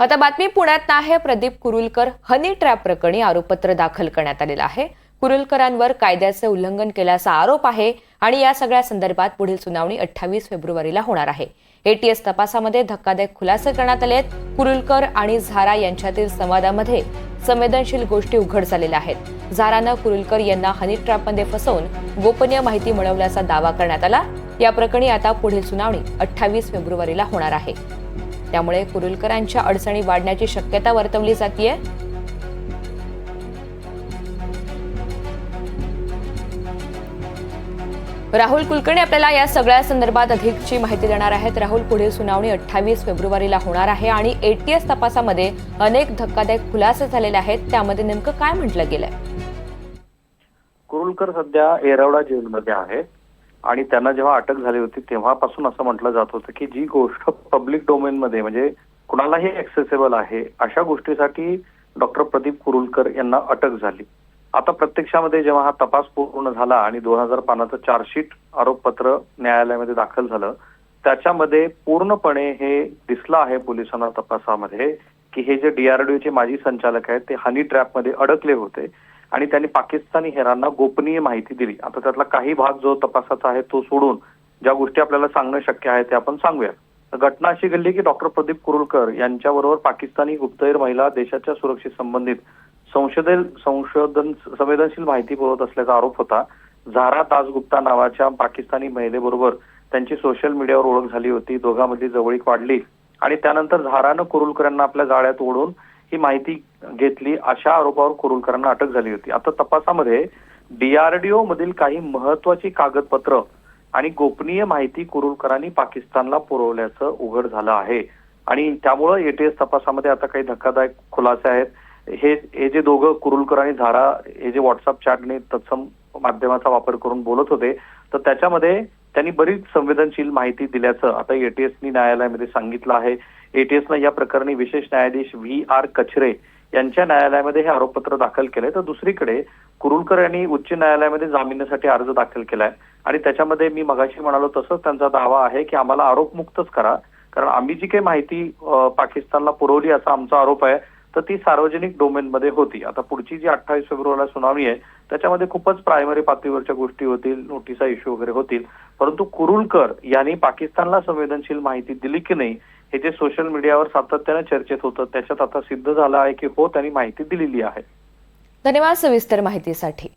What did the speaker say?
आता बातमी पुण्यात आहे. प्रदीप कुरुलकर हनी ट्रॅप प्रकरणी आरोपपत्र दाखल करण्यात आलेलं आहे. कुरुलकरांवर कायद्याचे उल्लंघन केल्याचा आरोप आहे आणि या सगळ्या संदर्भात पुढील सुनावणी अठ्ठावीस फेब्रुवारीला होणार आहे. एटीएस तपासामध्ये धक्कादायक खुलासे करण्यात आले आहेत कुरुलकर आणि झारा यांच्यातील संवादामध्ये संवेदनशील गोष्टी उघड झालेल्या आहेत. झारानं कुरुलकर यांना हनी ट्रॅपमध्ये फसवून गोपनीय माहिती मिळवल्याचा दावा करण्यात आला. या प्रकरणी आता पुढील सुनावणी अठ्ठावीस फेब्रुवारीला होणार आहे. त्यामुळे कुरुलकरांच्या अडचणी वाढण्याची शक्यता वर्तवली जाते राहुल कुलकर्णी आपल्याला या सगळ्या संदर्भात अधिकची माहिती देणार आहेत. राहुल पुढील सुनावणी अठ्ठावीस फेब्रुवारीला होणार आहे आणि एटीएस तपासामध्ये अनेक धक्कादायक खुलासे झालेले आहेत. त्यामध्ये नेमकं काय म्हटलं गेलंय? कुरुलकर सध्या येरवडा जेलमध्ये आहेत. आणि त्यांना जेव्हा अटक झाली होती तेव्हापासून असं म्हटलं जात होतं की जी गोष्ट पब्लिक डोमेनमध्ये म्हणजे कुणालाही ऍक्सेसेबल आहे अशा गोष्टीसाठी डॉक्टर प्रदीप कुरुलकर यांना अटक झाली. आता प्रत्यक्षामध्ये जेव्हा हा तपास पूर्ण झाला आणि दोन हजार पानाचं चार्जशीट आरोपपत्र न्यायालयामध्ये दाखल झालं त्याच्यामध्ये पूर्णपणे हे दिसलं आहे पोलिसांना तपासामध्ये की हे जे डीआरडीओचे माजी संचालक आहेत ते हनी ट्रॅपमध्ये अडकले होते. आणि त्यांनी पाकिस्तानी हेरांना गोपनीय माहिती दिली. आता त्यातला काही भाग जो तपासाचा आहे तो सोडून ज्या गोष्टी आपल्याला सांगणं शक्य आहे ते आपण सांगूया. घटना अशी घडली की डॉक्टर प्रदीप कुरुलकर यांच्याबरोबर पाकिस्तानी गुप्तहेर महिला देशाच्या सुरक्षेत संबंधित संशोधन संशोधन संवेदनशील माहिती पुरवत असल्याचा आरोप होता. झारा दासगुप्ता नावाच्या पाकिस्तानी महिलेबरोबर त्यांची सोशल मीडियावर ओळख झाली होती. दोघांमधली जवळीक वाढली आणि त्यानंतर झारानं कुरुलकरांना आपल्या जाळ्यात ओढून ही माहिती घेतली अशा आरोपावर कुरुलकरांना अटक झाली होती. आता तपासामध्ये डीआरडीओ मधील काही महत्वाची कागदपत्र आणि गोपनीय माहिती कुरुलकरांनी पाकिस्तानला पुरवल्याचं उघड झालं आहे. आणि त्यामुळं एटीएस तपासामध्ये आता काही धक्कादायक खुलासे आहेत. हे हे जे दोघं कुरुलकर आणि झारा हे जे व्हॉट्सअप चॅटने तत्सम माध्यमाचा वापर करून बोलत होते तर त्याच्यामध्ये त्यांनी बरीच संवेदनशील माहिती दिल्याचं आता एटीएसनी न्यायालयामध्ये सांगितलं आहे. एटीएसनं या प्रकरणी विशेष न्यायाधीश व्ही आर कचरे यांच्या न्यायालयामध्ये हे आरोपपत्र दाखल केलंय. तर दुसरीकडे कुरुलकर यांनी उच्च न्यायालयामध्ये जामिनासाठी अर्ज दाखल केलाय. आणि त्याच्यामध्ये मी मगाशी म्हणालो तसंच त्यांचा दावा आहे की आम्हाला आरोपमुक्तच करा. कारण आम्ही जी काही माहिती पाकिस्तानला पुरवली असा आमचा आरोप आहे तर ती सार्वजनिक डोमेनमध्ये होती. आता पुढची जी अठ्ठावीस फेब्रुवारीला सुनावणी आहे त्याच्यामध्ये खूपच प्रायमरी पातळीवरच्या गोष्टी होतील नोटिसा इश्यू वगैरे होतील. परंतु कुरुलकर यांनी पाकिस्तानला संवेदनशील माहिती दिली की नाही हे जे सोशल मीडियावर सातत्याने चर्चेत होतं त्याच्यात आता सिद्ध झालं आहे की हो त्यांनी माहिती दिलेली आहे. धन्यवाद सविस्तर माहितीसाठी.